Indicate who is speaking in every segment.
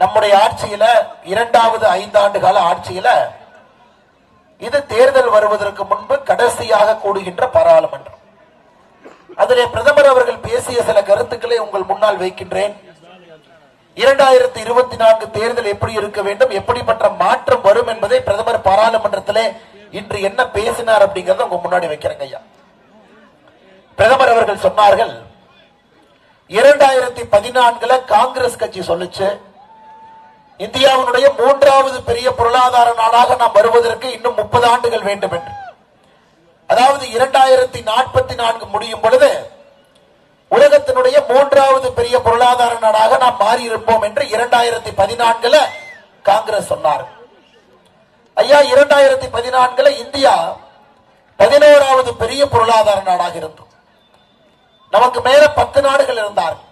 Speaker 1: நம்முடைய ஆட்சியில இரண்டாவது ஐந்தாண்டு கால ஆட்சியில இது தேர்தல் வருவதற்கு முன்பு கடைசியாக கூடுகின்ற பாராளுமன்றம். அதிலே பிரதமர் அவர்கள் பேசிய சில கருத்துக்களை உங்கள் முன்னால் வைக்கின்றேன். இரண்டாயிரத்தி இருபத்தி நான்கு தேர்தல் எப்படி இருக்க வேண்டும் எப்படிப்பட்ட மாற்றம் வரும் என்பதை பிரதமர் பாராளுமன்றத்திலே இன்று என்ன பேசினார் அப்படிங்கறத உங்க முன்னாடி வைக்கிறேங்க ஐயா. பிரதமர் அவர்கள் சொன்னார்கள் இரண்டாயிரத்தி பதினான்குல காங்கிரஸ் கட்சி சொல்லுச்சு இந்தியாவினுடைய மூன்றாவது பெரிய பொருளாதார நாடாக நாம் வருவதற்கு இன்னும் முப்பது ஆண்டுகள் வேண்டும் என்று. அதாவது இரண்டாயிரத்தி நாற்பத்தி நான்கு முடியும் பொழுது உலகத்தினுடைய மூன்றாவது பெரிய பொருளாதார நாடாக நாம் மாறி இருப்போம் என்று இரண்டாயிரத்தி பதினான்குல காங்கிரஸ் சொன்னார். ஐயா இரண்டாயிரத்தி பதினான்குல இந்தியா பதினோராவது பெரிய பொருளாதார நாடாக இருந்தோம் நமக்கு மேல பத்து நாடுகள் இருந்தார்கள்.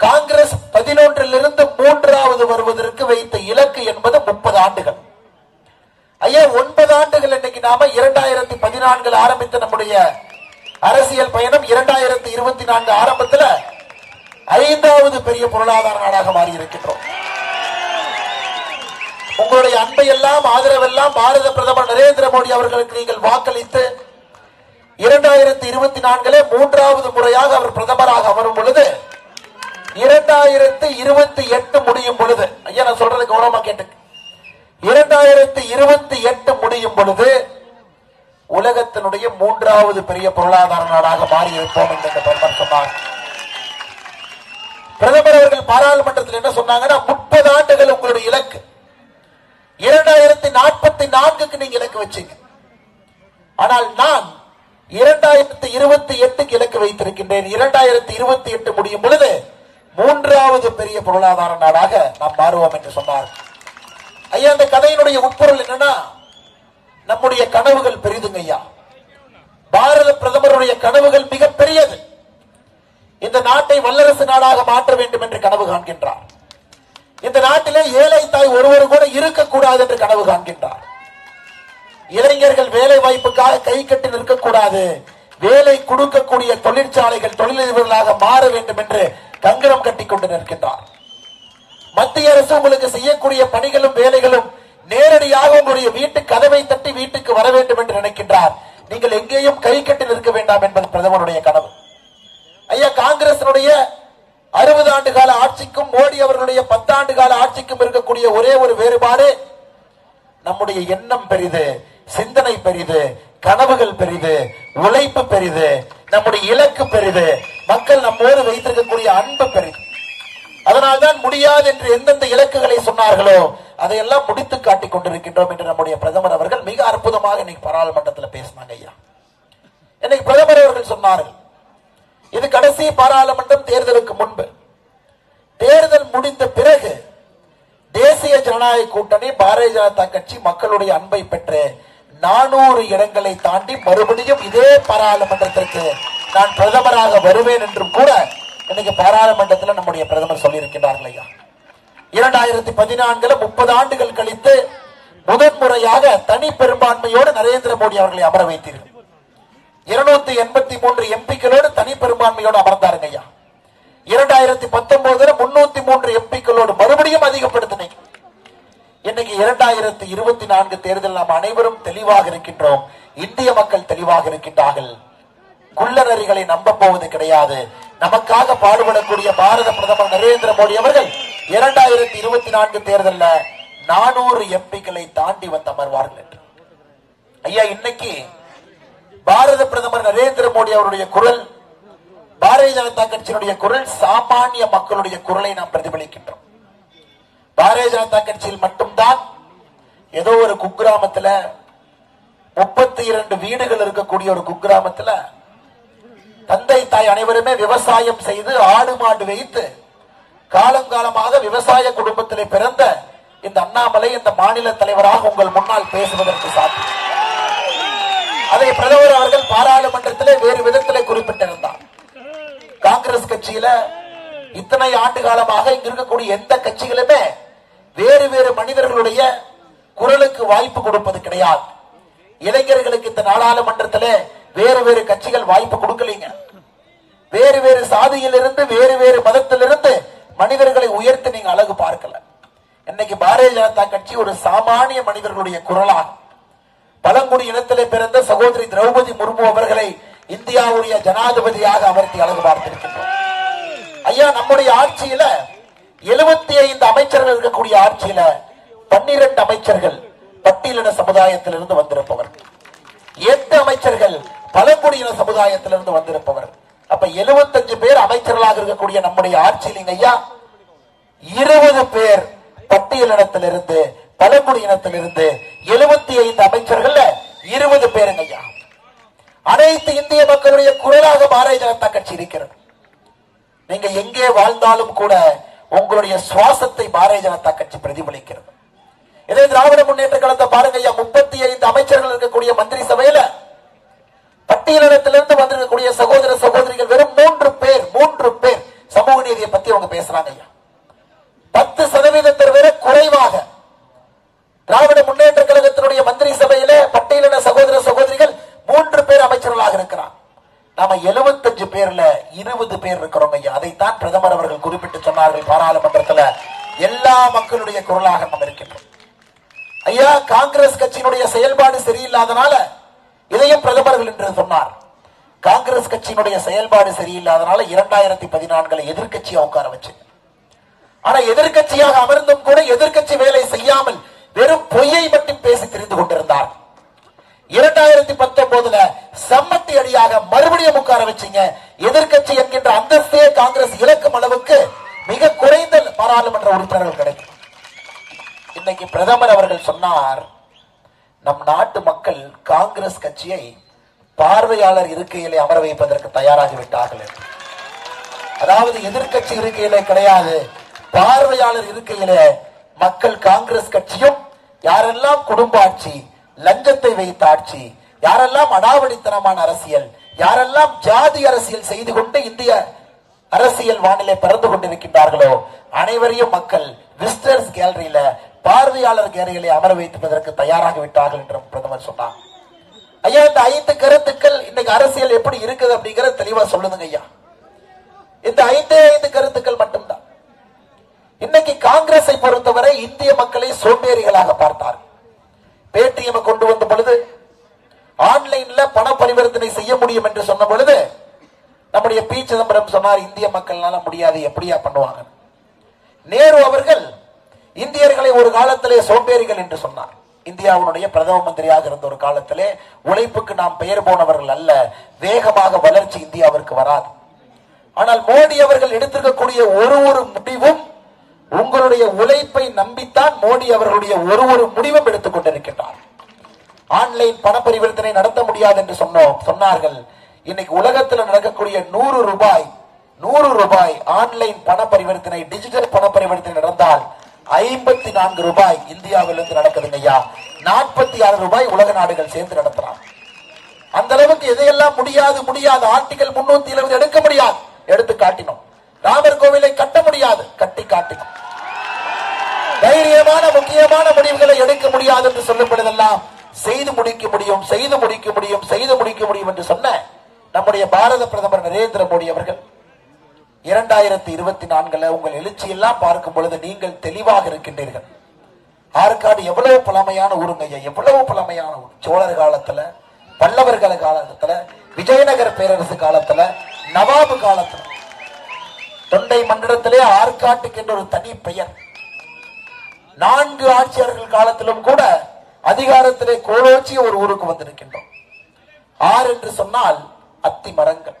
Speaker 1: காங்கிரஸ் பதினொன்றிலிருந்து மூன்றாவது வருவதற்கு வைத்த இலக்கு என்பது முப்பது ஆண்டுகள். ஐயா ஒன்பது ஆண்டுகள் இன்னைக்கு நாம இரண்டாயிரத்தி பதினான்கில் ஆரம்பித்த நம்முடைய அரசியல் பயணம் இரண்டாயிரத்தி இருபத்தி நான்கு ஆரம்பத்துல ஐந்தாவது பெரிய பொருளாதார நாடாக மாறி இருக்கின்றோம் உங்களுடைய அன்பை எல்லாம் ஆதரவெல்லாம் பாரத பிரதமர் நரேந்திர மோடி அவர்களுக்கு நீங்கள் வாக்களித்து இரண்டாயிரத்தி இருபத்தி நான்கிலே மூன்றாவது முறையாக அவர் பிரதமராக வரும் பொழுது இரண்டாயிரத்தி இருபத்தி எட்டு முடியும் பொழுது ஐயா நான் சொல்றது கௌரவமா கேட்டுக்கு. இரண்டாயிரத்தி இருபத்தி எட்டு முடியும் பொழுது உலகத்தினுடைய மூன்றாவது பெரிய பொருளாதார நாடாக மாறியிருப்போம் என்று பிரதமர் சொன்னார். பிரதமர் அவர்கள் பாராளுமன்றத்தில் என்ன சொன்னாங்கன்னா முப்பது ஆண்டுகள் உங்களுடைய இலக்கு. இரண்டாயிரத்தி நாற்பத்தி நான்குக்கு நீங்க இலக்கு வச்சீங்க. ஆனால் நான் இரண்டாயிரத்தி இருபத்தி எட்டுக்கு இலக்கு வைத்திருக்கின்றேன். இரண்டாயிரத்தி இருபத்தி எட்டு முடியும் பொழுது பெரிய பொருளாதார நாடாக நாம் மாறுவோம் என்று சொன்னார். ஐயா அந்த கதையினுடைய உட்பொருள் என்னன்னா நம்முடைய கனவுகள் பெரிதுங்க ஐயா. பாரத பிரதமருடைய கனவுகள் மிக பெரியது. இந்த நாட்டை வல்லரசு நாடாக மாற்ற வேண்டும் என்று கனவு காண்கின்றார். இந்த நாட்டிலே ஏழை தாய் ஒருவர் கூட இருக்கக்கூடாது என்று கனவு காண்கின்றார். இளைஞர்கள் வேலை வாய்ப்புக்காக கை கட்டி நிற்கக்கூடாது. வேலை கொடுக்கக்கூடிய தொழிற்சாலைகள் தொழிலதிபர்களாக மாற வேண்டும் என்று கங்கணம் கட்டி கொண்டு நிற்கின்றார். மத்திய அரசு உங்களுக்கு செய்யக்கூடிய பணிகளும் வேலைகளும் நேரடியாக உங்களுடைய வீட்டு கதவை தட்டி வீட்டுக்கு வர வேண்டும் என்று நினைக்கின்றார். நீங்கள் எங்கேயும் கை கட்டி நிற்க வேண்டாம் என்பது பிரதமருடைய கனவு. ஐயா காங்கிரசினுடைய அறுபது ஆண்டு கால ஆட்சிக்கும் மோடி அவர்களுடைய பத்தாண்டு கால ஆட்சிக்கும் இருக்கக்கூடிய ஒரே ஒரு வேறுபாடு நம்முடைய எண்ணம் பெரிது சிந்தனை பெரிது கனவுகள் பெரிது உழைப்பு பெரிது நம்முடைய இலக்கு பெரிது மக்கள் நம்மோடு வைத்திருக்கக்கூடிய அன்பு பெரிது அதனால்தான் முடியாது என்று எந்தெந்த இலக்குகளை சொன்னார்களோ அதையெல்லாம் முடித்து காட்டிக் கொண்டிருக்கின்றோம் என்று நம்முடைய பிரதமர் அவர்கள் மிக அற்புதமாக இன்னைக்கு பாராளுமன்றத்தில் பேசினாங்க ஐயா. இன்னைக்கு பிரதமர் அவர்கள் சொன்னார்கள் இது கடைசி பாராளுமன்றம் தேர்தலுக்கு முன்பு. தேர்தல் முடிந்த பிறகு தேசிய ஜனநாயக கூட்டணி பாரதிய ஜனதா கட்சி மக்களுடைய அன்பை பெற்று நானூறு இடங்களை தாண்டி மறுபடியும் இதே பாராளுமன்றத்திற்கு நான் பிரதமராக வருவேன் என்றும் கூட இன்னைக்கு பாராளுமன்றத்தில் நம்முடைய பிரதமர் சொல்லியிருக்கிறார்கள் ஐயா இரண்டாயிரத்தி பதினான்குல முப்பது ஆண்டுகள் கழித்து முதன்முறையாக தனி பெரும்பான்மையோடு நரேந்திர மோடி அவர்களை அமர வைத்தீர்கள். இருநூத்தி எண்பத்தி மூன்று எம்பிக்களோடு தனி பெரும்பான்மையோடு அமர்ந்தாருங்க ஐயா. இரண்டாயிரத்தி பத்தொன்பதுல முன்னூத்தி மூன்று எம்பிக்களோடு மறுபடியும் அதிகப்படுத்தினீங்க. இன்னைக்கு இரண்டாயிரத்தி இருபத்தி நான்கு தேர்தல் நாம் அனைவரும் தெளிவாக இருக்கின்றோம். இந்திய மக்கள் தெளிவாக இருக்கின்றார்கள். குள்ளநரிகளை நம்ப போவது கிடையாது. நமக்காக பாடுபடக்கூடிய பாரத பிரதமர் நரேந்திர மோடி அவர்கள் இரண்டாயிரத்தி இருபத்தி நான்கு தேர்தல்ல நானூறு எம்பிக்களை தாண்டி வந்து அமர்வார்கள் என்று ஐயா இன்னைக்கு பாரத பிரதமர் நரேந்திர மோடி அவருடைய குரல் பாரதிய ஜனதா கட்சியினுடைய குரல் சாமானிய மக்களுடைய குரலை நாம் பிரதிபலிக்கின்றோம். பாரதிய ஜனதா கட்சியில் மட்டும்தான் ஏதோ ஒரு குக்கிராமத்துல முப்பத்தி இரண்டு வீடுகள் இருக்கக்கூடிய ஒரு குக்கிராமத்துல தாய் அனைவருமே விவசாயம் செய்து ஆடு மாடு வைத்து காலங்காலமாக விவசாய குடும்பத்திலே பிறந்த இந்த அண்ணாமலை இந்த மாநில தலைவராக உங்கள் முன்னால் பேசுவதற்கு சாத்தியம். அதை பிரதமர் அவர்கள் பாராளுமன்றத்திலே வேறு விதத்திலே குறிப்பிட்டிருந்தார். காங்கிரஸ் கட்சியில இத்தனை ஆண்டு காலமாக இங்க இருக்கக்கூடிய எந்த கட்சிகளுமே வேறு வேறு மனிதர்களுடைய குரலுக்கு வாய்ப்பு கொடுப்பது கிடையாது. இளைஞர்களுக்கு இந்த நாடாளுமன்றத்திலே வேறு வேறு கட்சிகள் வாய்ப்பு கொடுக்கலீங்க. வேறு வேறு சாதியிலிருந்து வேறு வேறு மதத்திலிருந்து மனிதர்களை உயர்த்தி நீங்க அழகு பார்க்கல. இன்னைக்கு பாரதிய ஜனதா கட்சி ஒரு சாமானிய மனிதர்களுடைய குரலா பழங்குடி இனத்திலே பிறந்த சகோதரி திரௌபதி முர்மு அவர்களை இந்தியாவுடைய ஜனாதிபதியாக அமர்த்தி அழகு பார்த்திருக்கின்றோம். ஐயா நம்முடைய ஆட்சியில எழுபத்தி ஐந்து அமைச்சர்கள் இருக்கக்கூடிய ஆட்சியில பன்னிரண்டு அமைச்சர்கள் பட்டியலின சமுதாயத்திலிருந்து வந்திருப்பவர்கள் எட்டு அமைச்சர்கள் பழங்குடியின சமுதாயத்திலிருந்து வந்திருப்பவர். அப்ப 75 பேர் அமைச்சர்களாக இருக்கக்கூடிய நம்முடைய ஆட்சியில் ஐயா. இருபது பேர் பட்டியலினத்திலிருந்து பழங்குடியினத்திலிருந்து எழுபத்தி ஐந்து அமைச்சர்கள் இருபது பேருங்க ஐயா. அனைத்து இந்திய மக்களுடைய குரலாக பாரதிய ஜனதா கட்சி இருக்கிறது. நீங்க எங்கே வாழ்ந்தாலும் கூட உங்களுடைய சுவாசத்தை பாரதிய ஜனதா கட்சி பிரதிபலிக்கிறது. இதே திராவிட முன்னேற்ற கழகத்தை பாருங்க ஐயா முப்பத்தி ஐந்து அமைச்சர்கள் இருக்கக்கூடிய மந்திரி சபையில பட்டியலிடத்திலிருந்து வந்திருக்கக்கூடிய சகோதர சகோதரிகள் வெறும் மூன்று பேர் மூன்று பேர். சமூக நீதியை பத்தி அவங்க பேசுறாங்க ஐயா. பத்து சதவீதத்தை விட குறைவாக திராவிட முன்னேற்ற கழகத்தினுடைய மந்திரி சபையில பட்டியலின சகோதர சகோதரிகள் மூன்று பேர் அமைச்சர்களாக இருக்கிறார். நாம 75 பேர்ல இருபது பேர் இருக்கிறோம் ஐயா. அதைத்தான் பிரதமர் அவர்கள் குறிப்பிட்டு சொன்னார்கள். பாராளுமன்றத்தில் எல்லா மக்களுடைய குரலாக நாம் இருக்கின்றோம். ஐயா காங்கிரஸ் கட்சியினுடைய செயல்பாடு சரியில்லாதனால இதையும் பிரதமர்கள் என்று சொன்னார். காங்கிரஸ் கட்சியினுடைய செயல்பாடு சரியில்லாதனால இரண்டாயிரத்தி பதினான்குல எதிர்கட்சியா உட்கார வச்சு ஆனா எதிர்கட்சியாக அமர்ந்தும் கூட எதிர்கட்சி வேலை செய்யாமல் வெறும் பொய்யை மட்டும் பேசி தெரிந்து கொண்டிருந்தார். இரண்டாயிரத்தி பத்தொன்பதுல சம்மத்தி அடியாக மறுபடியும் உட்கார வச்சீங்க. எதிர்கட்சி என்கின்ற அந்தஸ்தே காங்கிரஸ் இழக்கும் அளவுக்கு மிக குறைந்த பாராளுமன்ற உறுப்பினர்கள் கிடைக்கும். இன்னைக்கு பிரதமர் அவர்கள் சொன்னார் நம் நாட்டு மக்கள் காங்கிரஸ் கட்சியை பார்வையாளர் இருக்கையிலே அமர வைப்பதற்கு தயாராகிவிட்டார்கள் அதாவது எதிர்கட்சி இருக்கையிலே கிடையாது பார்வையாளர் இருக்கையிலே மக்கள் காங்கிரஸ் கட்சியும் யாரெல்லாம் குடும்ப ஆட்சி லஞ்சத்தை வைத்த ஆட்சி யாரெல்லாம் அடாவடித்தனமான அரசியல் யாரெல்லாம் ஜாதி அரசியல் செய்து கொண்டு இந்திய அரசியல் வானிலை பறந்து கொண்டிருக்கின்றார்களோ அனைவரையும் மக்கள் விஸ்டர்ஸ் கேலரியில பார்வையாளர் கேரைகளை அமர வைப்பதற்கு தயாராக விட்டார்கள் என்றும் பிரதமர் சொன்னார். ஐயா இந்த ஐந்து கருத்துக்கள் இன்னைக்கு அரசியல் எப்படி இருக்குது அப்படிங்கறத தெளிவா சொல்லுதுங்க ஐயா. இந்த ஐந்தே ஐந்து கருத்துக்கள் மட்டும்தான். இன்னைக்கு காங்கிரஸை பொறுத்தவரை இந்திய மக்களை சோம்பேறிகளாக பார்த்தார். பேடிஎம் கொண்டு வந்த பொழுது ஆன்லைன்ல பண பரிவர்த்தனை செய்ய முடியும் என்று சொன்ன பொழுது நம்முடைய பி சிதம்பரம் சொன்னார் இந்திய மக்கள்னால முடியாது எப்படியா பண்ணுவாங்க நேரு அவர்கள் இந்தியர்களை ஒரு காலத்திலே சோம்பேறிகள் என்று சொன்னார். இந்தியாவுடைய பிரதம மந்திரியாக இருந்த ஒரு காலத்திலே உழைப்புக்கு நாம் பெயர் போனவர்கள் அல்ல வேகமாக வளர்ச்சி இந்தியாவிற்கு வராது. ஆனால் மோடி அவர்கள் எடுத்திருக்கக்கூடிய ஒரு ஒரு முடிவும் உங்களுடைய உழைப்பை நம்பித்தான் மோடி அவர்களுடைய ஒரு ஒரு முடிவும் எடுத்துக் கொண்டிருக்கின்றார். ஆன்லைன் பண பரிவர்த்தனை நடத்த முடியாது என்று சொன்னோம் சொன்னார்கள். இன்னைக்கு உலகத்தில் நடக்கக்கூடிய நூறு ரூபாய் நூறு ரூபாய் ஆன்லைன் பண பரிவர்த்தனை டிஜிட்டல் பண பரிவர்த்தனை நடந்தால் ஐம்பத்தி நான்கு ரூபாய் இந்தியாவிலிருந்து நடக்குதுங்க ஐயா நாற்பத்தி ஆறு ரூபாய் உலக நாடுகள் சேர்ந்து நடத்துறாங்க அந்த அளவுக்கு எதையெல்லாம் முடியாது முடியாது. ஆர்டிகல் முன்னூத்தி எழுபது எடுக்க முடியாது. எடுத்து காட்டினோம். ராமர் கோவிலை கட்ட முடியாது. கட்டி காட்டினோம். தைரியமான முக்கியமான முடிவுகளை எடுக்க முடியாது என்று சொல்லப்படுதெல்லாம் செய்து முடிக்க முடியும் செய்து முடிக்க முடியும் செய்து முடிக்க முடியும் என்று சொன்ன நம்முடைய பாரத பிரதமர் நரேந்திர மோடி அவர்கள் இரண்டாயிரத்தி இருபத்தி நான்குல உங்கள் எழுச்சி எல்லாம் பார்க்கும் பொழுது நீங்கள் தெளிவாக இருக்கின்றீர்கள். ஆற்காடு எவ்வளவு பழமையான ஊருங்க ஐயா எவ்வளவு பழமையான ஊர். சோழர் காலத்துல பல்லவர்கள் காலத்துல விஜயநகர பேரரசு காலத்துல நவாபு காலத்துல. தொண்டை மண்டலத்திலே ஆற்காட்டுக்கு என்ற ஒரு தனி பெயர். நான்கு ஆட்சியாளர்கள் காலத்திலும் கூட அதிகாரத்திலே கோலோச்சி ஒரு ஊருக்கு வந்திருக்கின்றோம். ஆறு என்று சொன்னால் அத்தி மரங்கள்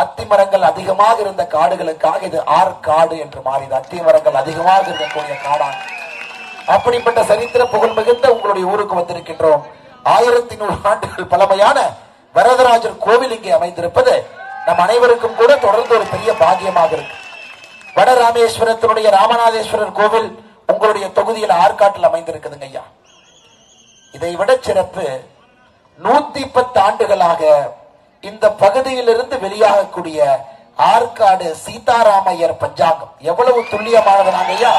Speaker 1: அத்தி மரங்கள் அதிகமாக இருந்த காடுகளுக்காக இது ஆற்காடு என்று மாறியது. அத்தி மரங்கள் அதிகமாக இருக்கக்கூடிய காடான் அப்படிப்பட்ட சரித்திர புகழ் மிகுந்த உங்களுடைய ஊருக்கு வந்திருக்கின்றோம். ஆயிரத்தி நூறு ஆண்டுகள் பழமையான வரதராஜர் கோவில் இங்கே அமைந்திருப்பது நம் அனைவருக்கும் கூட தொடர்ந்து ஒரு பெரிய பாக்கியமாக இருக்கு. வட ராமேஸ்வரத்தினுடைய ராமநாதேஸ்வரர் கோவில் உங்களுடைய தொகுதியில் ஆற்காட்டில் அமைந்திருக்குதுங்க ஐயா. இதை விட சிறப்பு நூத்தி பத்து ஆண்டுகளாக இந்த பகுதியிலிருந்து வெளியாகக்கூடிய ஆற்காடு சீதாராமையர் பஞ்சாங்கம். எவ்வளவு துல்லியமானது ஐயா?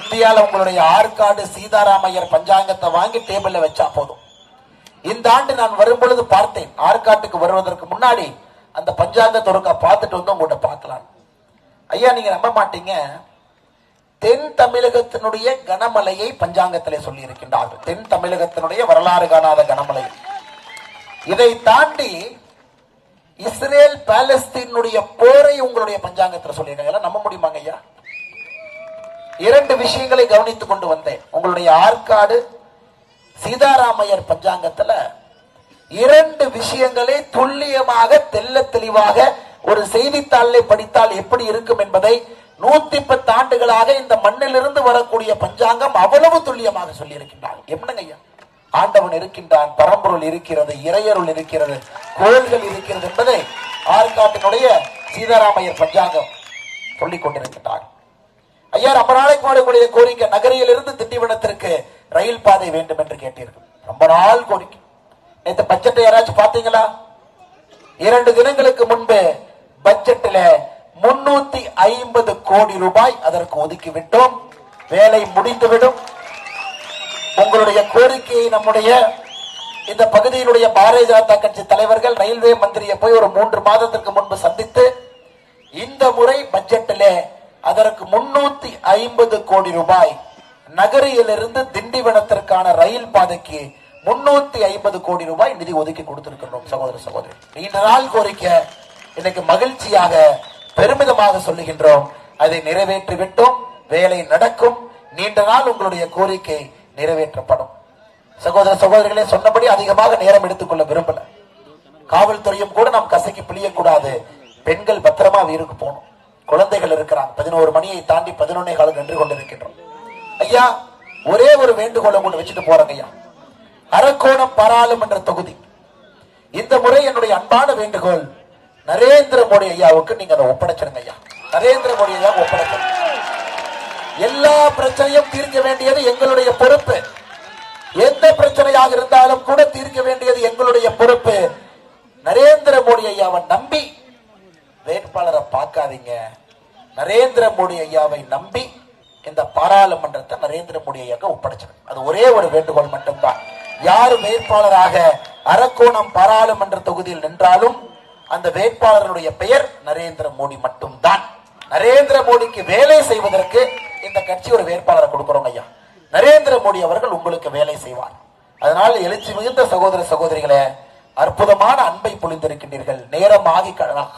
Speaker 1: இந்தியால உங்களுடைய ஆற்காடு சீதாராமையர் பஞ்சாங்கத்தை வாங்கி டேபிள்ல வச்சா போதும். இந்த ஆண்டு நான் வரும் பொழுது பார்த்தேன். ஆற்காட்டுக்கு வருவதற்கு முன்னாடி அந்த பஞ்சாங்கத்தை ஒருக்கா பார்த்துட்டு வந்து உங்கள்கிட்ட பார்க்கலாம். ஐயா நீங்க நம்ப மாட்டீங்க. தென் தமிழகத்தினுடைய கனமலையை பஞ்சாங்கத்திலே சொல்லி இருக்கின்றார்கள் தென் தமிழகத்தினுடைய வரலாறு காணாத கனமலை இதை தாண்டி இஸ்ரேல் பாலஸ்தீனுடைய போரை உங்களுடைய பஞ்சாங்கத்தில் சொல்லியிருக்காங்க. நம்ப முடியுமாங்க ஐயா? இரண்டு விஷயங்களை கவனித்துக் கொண்டு வந்தேன். உங்களுடைய ஆற்காடு சீதாராமையர் பஞ்சாங்கத்துல இரண்டு விஷயங்களை துல்லியமாக தெள்ள தெளிவாக ஒரு செய்தித்தாளை படித்தால் எப்படி இருக்கும் என்பதை நூத்தி பத்து ஆண்டுகளாக இந்த மண்ணிலிருந்து வரக்கூடிய பஞ்சாங்கம் அவ்வளவு துல்லியமாக சொல்லியிருக்கின்றார். என்னங்க ஐயா? ஆண்டவன் இருக்கின்றான் பரம்பொருள் இருக்கிறது இறையருள் இருக்கிறது கோள்கள் இருக்கிறது என்பதை ஆற்காட்டினுடைய சீதாராமையர் பஞ்சாங்கம் சொல்லிக் கொண்டிருக்கின்றார். ஐயா ரொம்ப நாளைக்கு முன்னாடி கோரிக்கை நகரிலிருந்து திண்டிவனத்திற்கு ரயில் பாதை வேண்டும் என்று கேட்டீர்கள். ரொம்ப நாள் கோரிக்கை. நேற்று பட்ஜெட்டை யாராச்சும் பார்த்தீங்களா? இரண்டு தினங்களுக்கு முன்பு பட்ஜெட்டில் முன்னூத்தி ஐம்பது கோடி ரூபாய் அதற்கு ஒதுக்கி விட்டோம். வேலை முடிந்துவிடும். உங்களுடைய கோரிக்கையை நம்முடைய இந்த பகுதியினுடைய பாரதிய ஜனதா கட்சி தலைவர்கள் ரயில்வே மந்திரியை போய் ஒரு மூன்று மாதத்திற்கு முன்பு சந்தித்து இந்த முறை பட்ஜெட்டிலே அதற்கு முன்னூத்தி ஐம்பது கோடி ரூபாய் நகரியிலிருந்து திண்டிவனத்திற்கான ரயில் பாதைக்கு முன்னூத்தி ஐம்பது கோடி ரூபாய் நிதி ஒதுக்கி கொடுத்திருக்கிறோம் சகோதர சகோதரி. நீண்ட நாள் கோரிக்கை. இன்னைக்கு மகிழ்ச்சியாக பெருமிதமாக சொல்லுகின்றோம். அதை நிறைவேற்றி விட்டோம் வேலை நடக்கும். நீண்ட நாள் உங்களுடைய கோரிக்கை. நிறைவேற்றப்படும். சகோதர சகோதரிகளே சொன்னபடி அதிகமாக நேரம் எடுத்துக்கொள்ள விரும்பல. காவல்துறையும் கூட நாம் கசக்கி பிழியக்கூடாது. பெண்கள் பத்திரமா வீருக்கு போகணும். குழந்தைகள் இருக்கிறாங்க. பதினோரு மணியை தாண்டி பதினொன்னே காலம் நின்று கொண்டிருக்கின்றோம். ஐயா ஒரே ஒரு வேண்டுகோளை கொண்டு வச்சுட்டு போறேங்க ஐயா. அரக்கோணம் பாராளுமன்ற தொகுதி. இந்த முறை என்னுடைய அன்பான வேண்டுகோள் நரேந்திர மோடி ஐயாவுக்கு நீங்க அதை ஒப்படைச்சிருங்க ஐயா. நரேந்திர மோடி ஐயா ஒப்படைச்சிருங்க. எல்லா பிரச்சனையும் தீர்க்க வேண்டியது எங்களுடைய பொறுப்பு. எந்த பிரச்சனையாக இருந்தாலும் கூட தீர்க்க வேண்டியது எங்களுடைய பொறுப்பு. நரேந்திர மோடி ஐயாவை நம்பி. வேட்பாளரை பார்க்காதீங்க. நரேந்திர மோடி ஐயாவை நம்பி இந்த பாராளுமன்றத்தை நரேந்திர மோடி ஐயாவுக்கு ஒப்படைச்சிடும் அது ஒரே ஒரு வேண்டுகோள் மட்டும்தான். யார் வேட்பாளராக அரக்கோணம் பாராளுமன்ற தொகுதியில் நின்றாலும் அந்த வேட்பாளருடைய பெயர் நரேந்திர மோடி மட்டும்தான். நரேந்திர மோடிக்கு வேலை செய்வதற்கு இந்த கட்சி ஒரு வேட்பாளரை கொடுக்கிறோம் ஐயா. நரேந்திர மோடி அவர்கள் உங்களுக்கு வேலை செய்வார். அதனால் எழுச்சி மிகுந்த சகோதர சகோதரிகளே அற்புதமான அன்பை பொழிந்திருக்கின்றீர்கள். நேரம் ஆகி காலம்